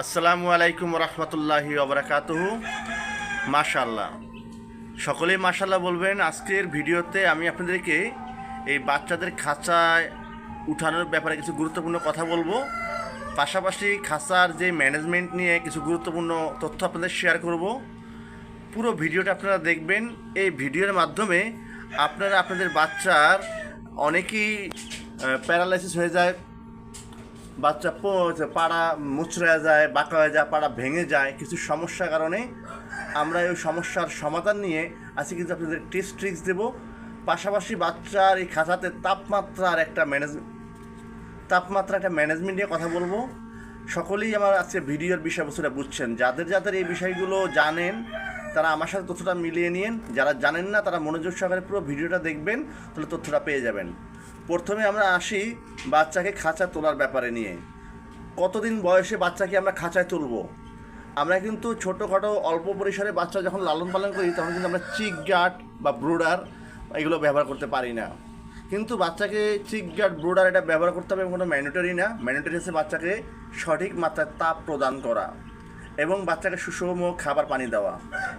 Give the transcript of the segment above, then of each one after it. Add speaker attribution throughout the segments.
Speaker 1: আসসালামু আলাইকুম রহমতুল্লাহি ওবরাকাতুহু। মাশাল্লাহ সকলেই মাশাল্লাহ বলবেন, আজকের ভিডিওতে আমি আপনাদেরকে এই বাচ্চাদের খাঁচায় উঠানোর ব্যাপারে কিছু গুরুত্বপূর্ণ কথা বলব। পাশাপাশি খাঁচার যে ম্যানেজমেন্ট নিয়ে কিছু গুরুত্বপূর্ণ তথ্য আপনাদের শেয়ার করব। পুরো ভিডিওটা আপনারা দেখবেন। এই ভিডিওর মাধ্যমে আপনারা আপনাদের বাচ্চার অনেকেই প্যারালাইসিস হয়ে যায় বাচ্চা পাড়া মুচড়ে যায় বাঁকা হয়ে যায়, পাড়া ভেঙে যায়, কিছু সমস্যার কারণে আমরা এই সমস্যার সমাধান নিয়ে আজকে কিন্তু আপনাদের টিপস ট্রিক্স দেবো। পাশাপাশি বাচ্চার এই খাঁচাতে তাপমাত্রার একটা ম্যানেজ তাপমাত্রা একটা ম্যানেজমেন্ট নিয়ে কথা বলব। সকলেই আমার আজকে ভিডিওর বিষয়বস্তুটা বুঝছেন। যাদের যাদের এই বিষয়গুলো জানেন, তারা আমার সাথে তথ্যটা মিলিয়ে নিন যারা জানেন না, তারা মনোযোগ সহকারে পুরো ভিডিওটা দেখবেন, তাহলে তথ্যটা পেয়ে যাবেন। প্রথমে আমরা আসি বাচ্চাকে খাঁচা তোলার ব্যাপারে নিয়ে। কতদিন বয়সে বাচ্চাকে আমরা খাঁচায় তুলব? আমরা কিন্তু ছোটোখাটো অল্প পরিসরে বাচ্চা যখন লালন পালন করি, তখন কিন্তু আমরা চিক গার্ড বা ব্রুডার এগুলো ব্যবহার করতে পারি না। কিন্তু বাচ্চাকে চিক গার্ড ব্রুডার এটা ব্যবহার করতে হবে কোনো ম্যান্ডেটরি না। ম্যান্ডেটরি হচ্ছে বাচ্চাকে সঠিক মাত্রায় তাপ প্রদান করা এবং বাচ্চাকে সুষম খাবার পানি দেওয়া।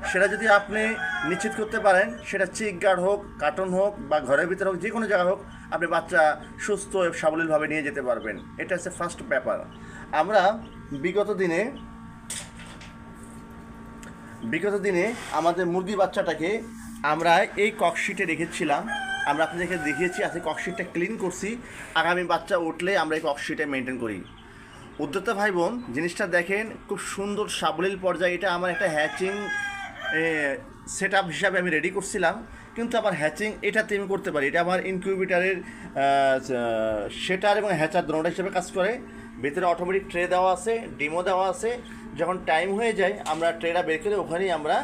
Speaker 1: সেটা যদি আপনি নিশ্চিত করতে পারেন, সেটা চিক গার্ড হোক, কার্টন হোক বা ঘরের ভিতরে হোক যে কোনো জায়গা হোক আপনি বাচ্চা সুস্থ সাবলীলভাবে নিয়ে যেতে পারবেন। এটা হচ্ছে ফার্স্ট ব্যাপার। আমরা বিগত দিনে বিগত দিনে আমাদের মুরগি বাচ্চাটাকে আমরা এই ককশিটে রেখেছিলাম। আমরা আপনাদেরকে দেখিয়েছি, আজকে ককশিটটা ক্লিন করছি। আগামী বাচ্চা উঠলে আমরা এই ককশিটে মেনটেন করি। উদ্যোক্তা ভাই বোন জিনিসটা দেখেন, খুব সুন্দর সাবলীল পর্যায়ে এটা আমার একটা হ্যাচিং সেট আপ হিসাবে আমি রেডি করছিলাম। কিন্তু আবার হ্যাচিং এটাতে আমি করতে পারি। এটা আমার ইনকিউবেটারের সেটার এবং হ্যাচার দ্রোণটা হিসেবে কাজ করে। ভেতরে অটোমেটিক ট্রে দেওয়া আছে ডিমো দেওয়া আছে। যখন টাইম হয়ে যায়, আমরা ট্রেটা বের করে ওখানেই আমরা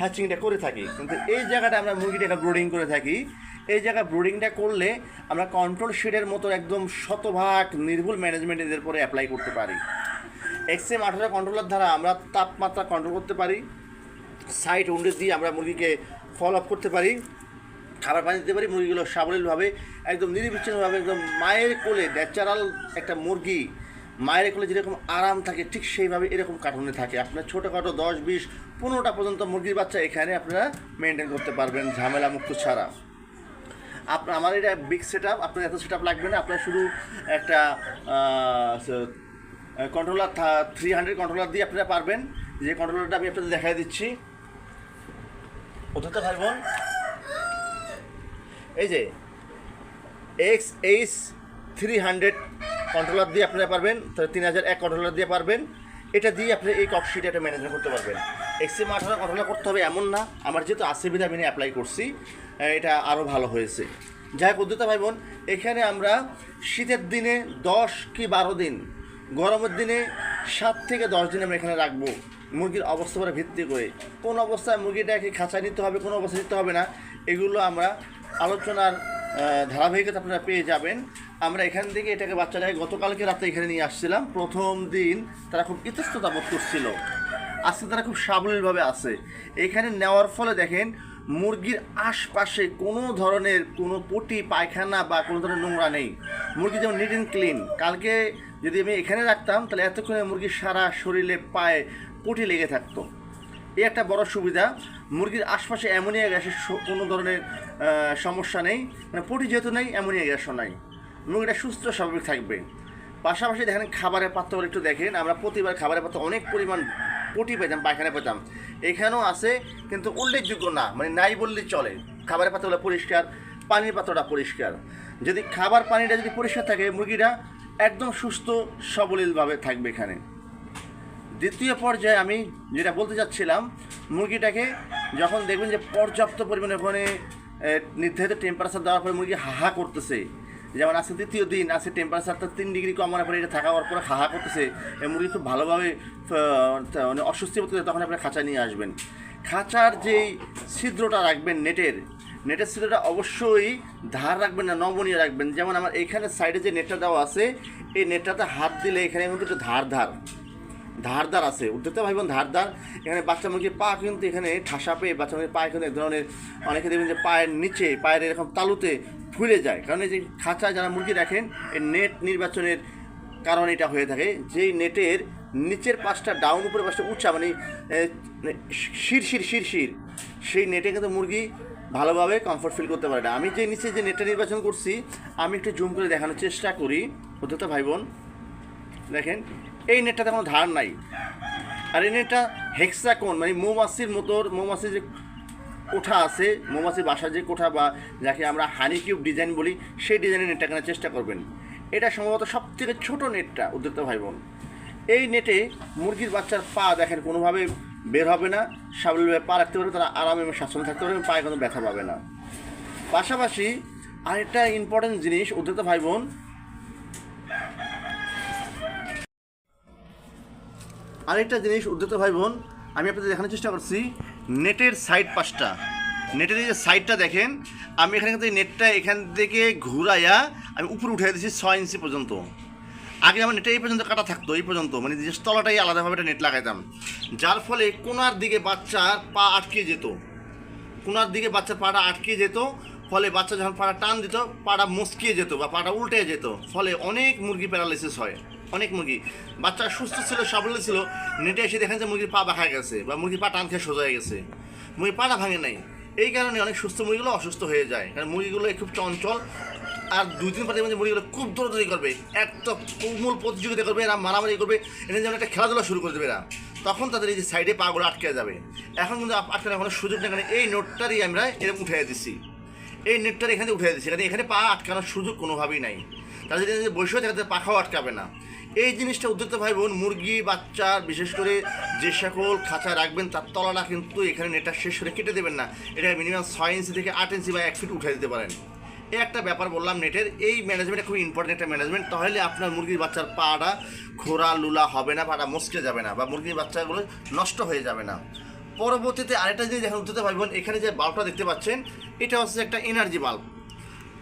Speaker 1: হ্যাচিংটা করে থাকি। কিন্তু এই জায়গাটা আমরা মুরগিটাকে ব্রুডিং করে থাকি। এই জায়গায় ব্রুডিংটা করলে আমরা কন্ট্রোল শেডের মতো একদম শতভাগ নির্ভুল ম্যানেজমেন্ট এদের পরে অ্যাপ্লাই করতে পারি। এক্সএম আঠারো কন্ট্রোলার দ্বারা আমরা তাপমাত্রা কন্ট্রোল করতে পারি। সাইড উন্ডে দিয়ে আমরা মুরগিকে ফলো আপ করতে পারি, খাবার পানি দিতে পারি, মুরগিগুলো সাবলীলভাবে, একদম নিরবিচ্ছিন্নভাবে, একদম মায়ের কোলে ন্যাচারাল একটা মুরগি, মায়ের কোলে যেরকম আরাম থাকে, ঠিক সেইভাবে এরকম কার্টুনে থাকে। আপনার ছোটোখাটো দশ বিশ পনেরোটা পর্যন্ত মুরগির বাচ্চা এখানে আপনারা মেনটেন করতে পারবেন, ঝামেলা মুক্ত ছাড়া। আপনার আমার এটা বিগ সেট আপ আপনার এত সেট আপ লাগবে না, আপনার শুধু একটা কন্ট্রোলার থ্রি হান্ড্রেড কন্ট্রোলার দিয়ে আপনারা পারবেন। যে কন্ট্রোলারটা আমি আপনাদের দেখাই দিচ্ছি অথচ ভাই এই যে X H three hundred controller দিয়ে আপনারা পারবেন, তাহলে তিন হাজার এক কন্ট্রোলার দিয়ে পারবেন। এটা দিয়ে আপনি এই ককশিটে একটা ম্যানেজমেন্ট করতে পারবেন। এক্সএম আঠারো কন্ট্রোলার করতে হবে এমন না, আমার যেহেতু আসে বিধা আমি অ্যাপ্লাই করছি এটা আরও ভালো হয়েছে। যাই হোক উদ্যোক্তা ভাই বোন, এখানে আমরা শীতের দিনে দশ কি বারো দিন, গরমের দিনে সাত থেকে দশ দিন আমরা এখানে রাখব। মুরগির অবস্থা ভিত্তি করে। কোন অবস্থায় মুরগিটাকে খাঁচায় নিতে হবে, কোন অবস্থায় নিতে হবে না, এগুলো আমরা আলোচনার ধারাবাহিকতা আপনারা পেয়ে যাবেন। আমরা এখান থেকে এটাকে বাচ্চাটাকে গতকালকে রাতে এখানে নিয়ে আসছিলাম। প্রথম দিন তারা খুব ইতস্ততা বোধ করছিল। আজকে তারা খুব সাবলীলভাবে আছে। এখানে নেওয়ার ফলে দেখেন, মুরগির আশপাশে কোনো ধরনের কোনো পটি, পায়খানা বা কোনো ধরনের নোংরা নেই। মুরগি যেমন নিট অ্যান্ড ক্লিন কালকে যদি আমি এখানে রাখতাম, তাহলে এতক্ষণে মুরগির সারা শরীরে পায়ে পটি লেগে থাকতো। এই একটা বড় সুবিধা, মুরগির আশপাশে অ্যামোনিয়া গ্যাসের কোনো ধরনের সমস্যা নেই। মানে পটি যেহেতু নেই, অ্যামোনিয়া গ্যাসও নাই। মুরগিটা সুস্থ, স্বাভাবিক থাকবে। পাশাপাশি দেখেন খাবারের পাত্রগুলো একটু দেখেন। আমরা প্রতিবার খাবারের পাত্র অনেক পরিমাণ পটি পেতাম, পায়খানা পেতাম। এখানেও আছে, কিন্তু উল্লেখযোগ্য না। মানে নাই বললেই চলে। খাবারের পাত্রগুলো পরিষ্কার, পানির পাত্রটা পরিষ্কার। যদি খাবার পানিটা যদি পরিষ্কার থাকে, মুরগিটা একদম সুস্থ, সবলীলভাবে থাকবে এখানে। দ্বিতীয় পর্যায়ে আমি যেটা বলতে চাচ্ছিলাম, মুরগিটাকে যখন দেখবেন যে পর্যাপ্ত পরিমাণে ওখানে নির্ধারিত টেম্পারেচার দেওয়ার পরে মুরগি হাহা করতেছে। যেমন আজকে দ্বিতীয় দিন, আজকে টেম্পারেচারটা তিন ডিগ্রি কমানোর পরে এটা থাকার পরে হাহা করতেছে। মুরগি খুব ভালোভাবে মানে অস্বস্তি করে তখন আপনি খাঁচা নিয়ে আসবেন। খাঁচার যেই ছিদ্রটা রাখবেন নেটের নেটের ছিদ্রটা অবশ্যই ধার রাখবেন না, নমনীয় রাখবেন। যেমন আমার এইখানে সাইডে যে নেটটা দেওয়া আছে, এই নেটটাতে হাত দিলে এখানে কিন্তু একটু ধার ধার। ধারদার আছে। উদ্যোক্তা ভাই বোন ধারদার। এখানে বাচ্চা মুরগির পা কিন্তু এখানে ঠাসা পেয়ে বাচ্চা মুরগির পা কিন্তু এক ধরনের অনেকে দেখবেন যে পায়ের নিচে পায়ের এরকম তালুতে ফুলে যায়। কারণ এই যে খাঁচায় যারা মুরগি রাখেন এই নেট নির্বাচনের কারণ এটা হয়ে থাকে। যেই নেটের নিচের পাশটা ডাউন উপরে পাশটা উঁচা মানে এ, মানে শির শির শির শির সেই নেটে কিন্তু মুরগি ভালোভাবে কমফোর্ট ফিল করতে পারে না। আমি যে নিচে যে নেটটা নির্বাচন করছি আমি একটু জুম করে দেখানোর চেষ্টা করি। তো ভাই বোন দেখেন এই নেটটাতে কোনো ধার নাই। আর এই নেটটা হেক্সাকোন মানে মৌমাছির মতোর মৌমাছির যে কোঠা আছে, মৌমাছির বাসার যে কোঠা বা যাকে আমরা হানি কিউব ডিজাইন বলি, সেই ডিজাইনের নেটটা কেনার চেষ্টা করবেন। এটা সম্ভবত সব থেকে ছোটো নেটটা, উদ্যোক্তা ভাই বোন এই নেটে মুরগির বাচ্চার পা দেখেন, কোনোভাবে বের হবে না স্বাভাবিকভাবে পা রাখতে পারবে, তারা আরামে এবং স্বাচ্ছন্দ্য থাকতে পারবে পায়ে কোনো ব্যথা পাবে না। পাশাপাশি আরেকটা ইম্পর্টেন্ট জিনিস, উদ্যোক্তা ভাই বোন আরেকটা জিনিস উদ্যোক্তা ভাই বোন আমি আপনাদের দেখানোর চেষ্টা করছি, নেটের সাইড পাশটা। নেটের যে সাইডটা দেখেন, আমি এখানে কিন্তু নেটটা এখান থেকে ঘুরাইয়া আমি উপরে উঠে দিয়েছি ছয় ইঞ্চি পর্যন্ত। আগে আমার নেটে এই পর্যন্ত কাটা থাকতো, এই পর্যন্ত। মানে যে তলাটাই আলাদাভাবে একটা নেট লাগাইতাম। যার ফলে কোনার দিকে বাচ্চার পা আটকে যেত। কোনার দিকে বাচ্চার পাটা আটকে যেত, ফলে বাচ্চা যখন পাটা টান দিত, পাটা মুসকিয়ে যেত বা পাটা উল্টে যেত। ফলে অনেক মুরগি প্যারালাইসিস হয়। অনেক মুরগি। বাচ্চা সুস্থ ছিল, সাবলীল ছিল, নেটে এসে দেখেন যে মুরগির পা বাঁকা গেছে বা মুরগির পা টান খেয়ে সোজা হয়ে গেছে। মুরগির পাটা ভাঙে নাই। এই কারণে অনেক সুস্থ মুরগিগুলো অসুস্থ হয়ে যায়। কারণ মুরগিগুলো খুব চঞ্চল আর দুই দিন পরে মধ্যে মুরগিগুলো খুব দৌড়াদৌড়ি করবে। একটা তুমুল প্রতিযোগিতা করবে, এরা মারামারি করবে এরা যেমন একটা খেলাধুলা শুরু করে দেবে এরা। তখন তাদের এই যে সাইডে পাগুলো আটকে যাবে। এখন কিন্তু আটকানোর কোনো সুযোগ নেই, কারণ এই নোটটারই আমরা এরকম উঠে দিচ্ছি এই নেটটার এখানে উঠে দিচ্ছি কারণ এখানে পা আটকানোর সুযোগ কোনোভাবেই নাই। তারা যদি এখানে বসে থাকে, তাদের পাখাও আটকাবে না। এই জিনিসটা উদ্যোক্তা ভাই বোন মুরগি বাচ্চার বিশেষ করে যে সকল খাঁচা রাখবেন, তার তলাটা কিন্তু এখানে নেটটা শেষ করে কেটে দেবেন না। এটা মিনিমাম ছয় ইঞ্চি থেকে আট ইঞ্চি বা এক ফিট উঠে দিতে পারেন। এই একটা ব্যাপার বললাম নেটের, এই ম্যানেজমেন্টটা খুব ইম্পর্টেন্ট একটা ম্যানেজমেন্ট তাহলে আপনার মুরগির বাচ্চার পাটা খোরা, লুলা হবে না, পাটা মস্কে যাবে না বা মুরগির বাচ্চাগুলো নষ্ট হয়ে যাবে না। পরবর্তীতে আরেকটা জিনিস দেখেন উঠতে পারবেন এখানে যে বাল্বটা দেখতে পাচ্ছেন, এটা হচ্ছে একটা এনার্জি বাল্ব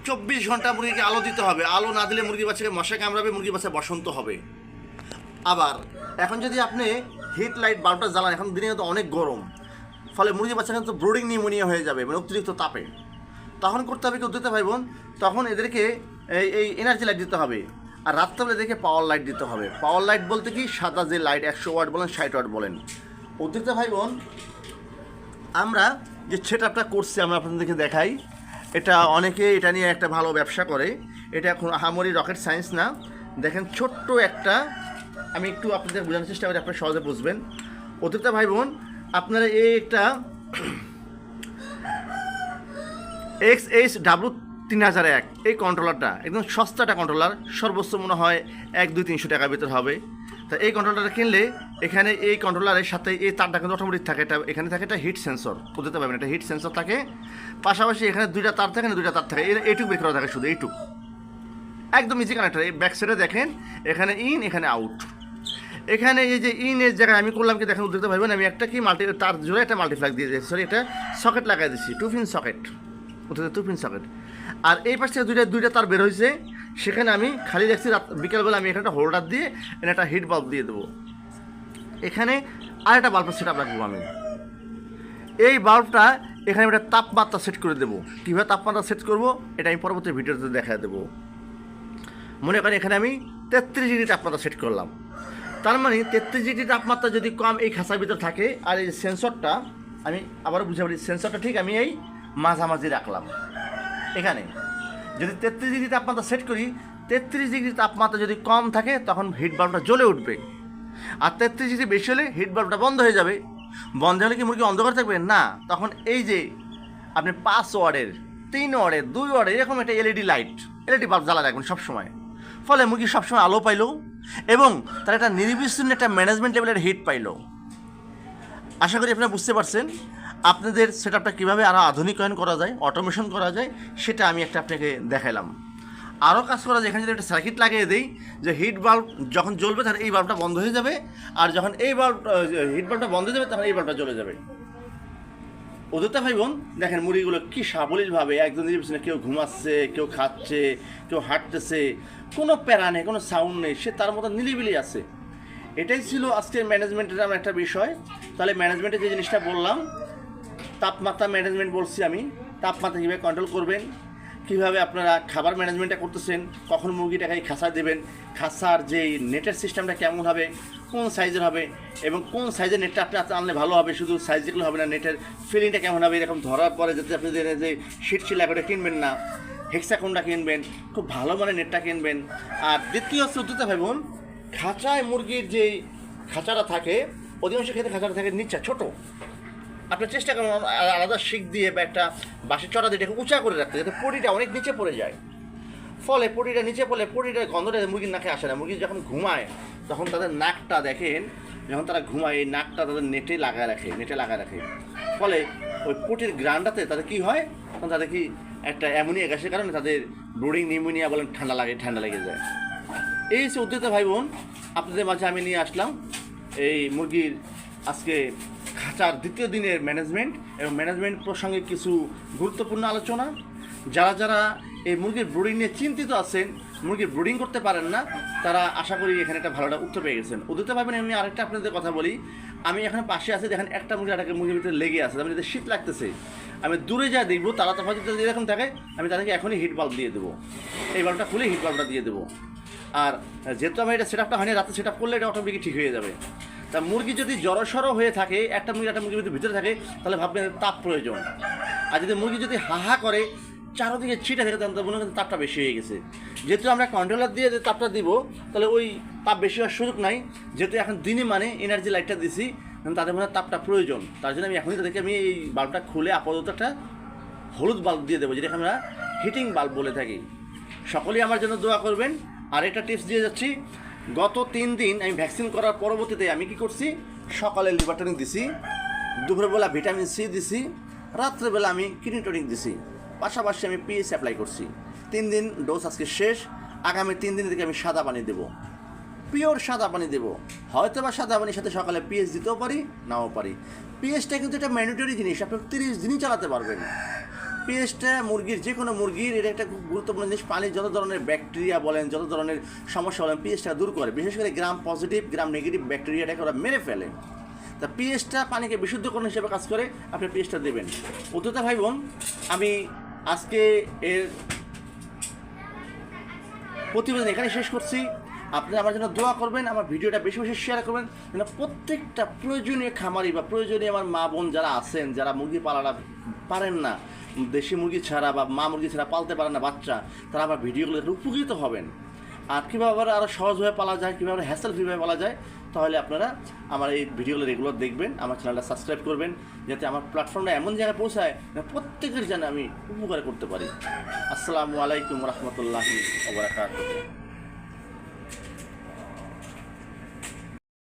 Speaker 1: চব্বিশ ঘণ্টা মুরগিকে আলো দিতে হবে। আলো না দিলে মুরগি বাচ্চাকে মশা কামড়াবে মুরগি বাচ্চা বসন্ত হবে। আবার, এখন যদি আপনি হিট লাইট বাল্বটা জ্বালান, এখন দিনে কিন্তু অনেক গরম। ফলে মুরগি বাচ্চা কিন্তু ব্রোডিং নিউমোনিয়া হয়ে যাবে মানে অতিরিক্ত তাপে। তখন করতে হবে কি, উদ্যোক্তা ভাই বোন? তখন এদেরকে এই এই এনার্জি লাইট দিতে হবে। আর রাত্রেবেলা এদেরকে পাওয়ার লাইট দিতে হবে। পাওয়ার লাইট বলতে কি? সাদা যে লাইট একশো ওয়াট বলেন, ষাট ওয়াট বলেন। উদ্যোক্তা ভাই বোন, আমরা যে সেট আপটা করছি, আমরা আপনাদেরকে দেখাই। এটা অনেকে এটা নিয়ে একটা ভালো ব্যবসা করে। এটা এখন আহামরি রকেট সায়েন্স না। দেখেন ছোট্ট একটা, আমি একটু আপনাদের বোঝানোর চেষ্টা করি, আপনারা সহজে বুঝবেন। অতিরিক্ত ভাই বোন, আপনারা এই একটা এক্স এইচ ডাব্লু তিন হাজার এক, এই কন্ট্রোলারটা একদম সস্তাটা কন্ট্রোলার সর্বোচ্চ মনে হয় এক, দুই, তিনশো টাকার ভিতর হবে। তা এই কন্ট্রোলারটা কিনলে এখানে এই কন্ট্রোলারের সাথে এই তারটা কিন্তু অটোমেটিক থাকে। এটা এখানে থাকে একটা হিট সেন্সর বুঝতে পারবেন, একটা হিট সেন্সর থাকে। পাশাপাশি এখানে দুইটা তার থাকে না দুইটা তার থাকে। এর- এইটুকু বের করা থাকে শুধু, এইটুকু। একদম ইজি কানেক্টর এই ব্যাক সাইডে দেখেন, এখানে ইন এখানে আউট এখানে এই যে ইনের জায়গায় আমি করলাম কি দেখেন উদ্যোক্তা ভাইবেন আমি একটা কি মাল্টি তার জুড়ে একটা মাল্টিফ্লাগ দিয়ে দিয়েছি। সরি একটা সকেট লাগাই দিচ্ছি টু পিন সকেট ওটাতে টু পিন সকেট আর এই পাশ থেকে দুইটা দুইটা তার বের হয়েছে সেখানে আমি খালি রাখছি রাত বিকেলবেলা আমি এখানে একটা হোল্ডার দিয়ে এখানে একটা হিট বাল্ব দিয়ে দেবো। এখানে আর একটা বাল্বের সেট আপ রাখব আমি। এই বাল্বটা এখানে একটা তাপমাত্রা সেট করে দেবো। কীভাবে তাপমাত্রা সেট করব, এটা আমি পরবর্তী ভিডিওতে দেখা দেবো। মনে করেন এখানে আমি তেত্রিশ ডিগ্রি তাপমাত্রা সেট করলাম। তার মানে তেত্রিশ ডিগ্রি তাপমাত্রা যদি কম এই খাঁচার ভিতর থাকে, আর এই সেন্সরটা আমি আবারও বুঝতে পারি সেন্সরটা ঠিক আমি এই মাঝামাঝি রাখলাম। এখানে। যদি তেত্রিশ ডিগ্রি তাপমাত্রা সেট করি, তেত্রিশ ডিগ্রি তাপমাত্রা যদি কম থাকে, তখন হিট বাল্বটা জ্বলে উঠবে। আর তেত্রিশ ডিগ্রি বেশি হলে হিট বাল্বটা বন্ধ হয়ে যাবে। বন্ধ হলে কি মুরগি অন্ধকার থাকবে? না। তখন এই যে আপনি পাঁচ ওয়ার্ডের তিন ওয়ার্ডের দুই ওয়ার্ডের এরকম একটা এলইডি লাইট এলইডি বাল্ব জ্বালা রাখবেন সবসময়। ফলে মুরগি সবসময় আলো পাইলো এবং তার একটা নির্বিচ্ছিন্ন একটা ম্যানেজমেন্ট লেভেলের হিট পাইলো। আশা করি আপনারা বুঝতে পারছেন। আপনাদের সেট আপটা কীভাবে আরও আধুনিকায়ন করা যায়, অটোমেশন করা যায়, সেটা আমি একটা আপনাকে দেখালাম। আরও কাজ করা যায়, এখানে যদি একটা সার্কিট লাগিয়ে দিই, যে হিট বাল্ব যখন জ্বলবে তখন এই বাল্বটা বন্ধ হয়ে যাবে, আর যখন এই বাল্ব হিট বাল্বটা বন্ধ হয়ে যাবে, তখন এই বাল্বটা জ্বলে যাবে। ওদেরটা ভাই বোন দেখেন মুরগিগুলো কী সাবলীলভাবে একজন পিছনে কেউ ঘুমাচ্ছে, কেউ খাচ্ছে, কেউ হাঁটতেছে, কোনো প্যারা নেই, কোনো সাউন্ড নেই, সে তার মতো নিলিবিলি আছে। এটাই ছিল আজকের ম্যানেজমেন্টের আমার একটা বিষয়। তাহলে ম্যানেজমেন্টে যে জিনিসটা বললাম তাপমাত্রা ম্যানেজমেন্ট বলছি আমি। তাপমাত্রা কীভাবে কন্ট্রোল করবেন? কীভাবে আপনারা খাবার ম্যানেজমেন্টটা করতেছেন? কখন মুরগিটাকে খাঁচায় দেবেন? খাসার যে নেটের সিস্টেমটা কেমন হবে? কোন সাইজের হবে? এবং কোন সাইজের নেটটা আপনি আনলে ভালো হবে? শুধু সাইজ যেগুলো হবে না, নেটের ফিলিংটা কেমন হবে? এরকম ধরার পরে যাতে আপনি যে- শিট শিলা করে কিনবেন না হেক্সাকোনটা কিনবেন, খুব ভালো মানের নেটটা কিনবেন। আর দ্বিতীয়, চতুর্থ ভাবুন খাঁচায় মুরগির যে খাঁচাটা থাকে, অধিকাংশ ক্ষেত্রে খাঁচাটা থাকে নিচে, ছোটো। আপনার চেষ্টা করুন আলাদা শিক দিয়ে বা একটা বাঁশের চড়া দিয়ে উঁচা করে রাখতে, যাতে পটিটা অনেক নিচে পড়ে যায়। ফলে পটিটা নিচে পড়লে পটিটার গন্ধটা মুরগির নাকে আসে না। মুরগি যখন ঘুমায়, তখন তাদের নাকটা দেখেন, যখন তারা ঘুমায়, এই নাকটা তাদের নেটে লাগায় রাখে, নেটে লাগায় রাখে। ফলে ওই পটির গ্রান্ডাতে তাদের কি হয়? তখন তাদের কি একটা অ্যামোনিয়া গ্যাসের কারণে তাদের ব্রোডিং নিউমোনিয়া বলেন ঠান্ডা লাগে, ঠান্ডা লেগে যায়। এই হচ্ছে উদ্যোক্তা ভাই বোন, আপনাদের মাঝে আমি নিয়ে আসলাম। এই মুরগির আজকে খাঁচার দ্বিতীয় দিনের ম্যানেজমেন্ট এবং ম্যানেজমেন্ট প্রসঙ্গে কিছু গুরুত্বপূর্ণ আলোচনা। যারা যারা এই মুরগির ব্রুডিং নিয়ে চিন্তিত আছেন, মুরগির ব্রুডিং করতে পারেন না, তারা আশা করি এখানে একটা ভালো একটা উত্তর পেয়ে গেছেন। উদ্যোক্তা ভাবেন আমি আরেকটা আপনাদের কথা বলি। আমি এখানে পাশে আছি, দেখেন একটা মুরগি আরেকটা মুরগির ভিতরে লেগে আছে আমি যদি শীত লাগতেছে। আমি দূরে যা দেখব, তারা তো হয়তো যদি এরকম থাকে, আমি তাদেরকে এখনই হিট বাল্ব দিয়ে দেবো। এই বাল্বটা খুলে হিট বাল্বটা দিয়ে দেবো। আর যেহেতু আমার এটা সেট আপটা হয়নি, রাতে সেট আপ করলে এটা অটোমেটিক ঠিক হয়ে যাবে। তা মুরগি যদি জড়সড় হয়ে থাকে, একটা মুরগি একটা মুরগি যদি ভিতরে থাকে, তাহলে ভাববেন তাপ প্রয়োজন। আর যদি মুরগি যদি হাহা করে, চারোদিকে ছিটে থাকে, তাহলে মনে করেন তাপটা বেশি হয়ে গেছে। যেহেতু আমরা কন্ট্রোলার দিয়ে যে তাপটা দিব, তাহলে ওই তাপ বেশি হওয়ার সুযোগ নাই। যেহেতু এখন দিনে মানে এনার্জি লাইটটা দিছি তাদের মনে হয় তাপটা প্রয়োজন। তার জন্য আমি এখনই তাদেরকে আমি এই বাল্বটা খুলে আপাতত একটা হলুদ বাল্ব দিয়ে দেবো, যেটাকে আমরা হিটিং বাল্ব বলে থাকি। সকলেই আমার জন্য দোয়া করবেন। আর একটা টিপস দিয়ে যাচ্ছি। গত তিন দিন আমি ভ্যাকসিন করার পরবর্তীতে আমি কি করছি? সকালে লিভার টনিক দিছি দুপুরবেলা ভিটামিন সি দিছি রাত্রেবেলা আমি কিডনি টনিক দিছি। পাশাপাশি আমি পিএস অ্যাপ্লাই করছি। তিন দিন ডোজ আজকে শেষ, আগামী তিন দিন থেকে আমি সাদা পানি দেবো। পিওর সাদা পানি দেবো। হয়তো বা সাদা পানির সাথে সকালে পিএস দিতেও পারি, নাও পারি। পিএসটা কিন্তু একটা ম্যান্ডেটরি জিনিস, আপনি তিরিশ দিনই চালাতে পারবেন। পিএসটা মুরগির যে কোনো মুরগির এটা একটা খুব গুরুত্বপূর্ণ জিনিস। পানির যত ধরনের ব্যাকটেরিয়া বলেন, যত ধরনের সমস্যা বলেন পিএসটা দূর করে। বিশেষ করে গ্রাম পজিটিভ গ্রাম নেগেটিভ ব্যাকটেরিয়াটাকে ওরা মেরে ফেলে। তা পিএসটা পানিকে বিশুদ্ধকরণ হিসেবে কাজ করে, আপনি পিএসটা দেবেন। উদ্যোক্তা ভাই বোন, আমি আজকে এর প্রতিবেদন এখানে শেষ করছি। আপনি আমার জন্য দোয়া করবেন, আমার ভিডিওটা বেশি বেশি শেয়ার করবেন। যেন প্রত্যেকটা প্রয়োজনীয় খামারি বা প্রয়োজনীয় আমার মা বোন যারা আছেন, যারা মুরগি পালাটা পারেন না দেশি মুরগি ছাড়া বা মা মুরগি ছাড়া পালতে পারে না বাচ্চা, তারা আবার ভিডিওগুলো উপকৃত হবেন। আর কীভাবে আবার আরও সহজভাবে পালা যায়, কীভাবে হ্যাসেল ফ্রিভাবে পালা যায়, তাহলে আপনারা আমার এই ভিডিওগুলো রেগুলার দেখবেন, আমার চ্যানেলটা সাবস্ক্রাইব করবেন, যাতে আমার প্ল্যাটফর্মটা এমন জায়গায় পৌঁছায় যা প্রত্যেকের জানে আমি উপকার করতে পারি। আসসালামু আলাইকুম রহমতুল্লাহি ওবরাকাতুহ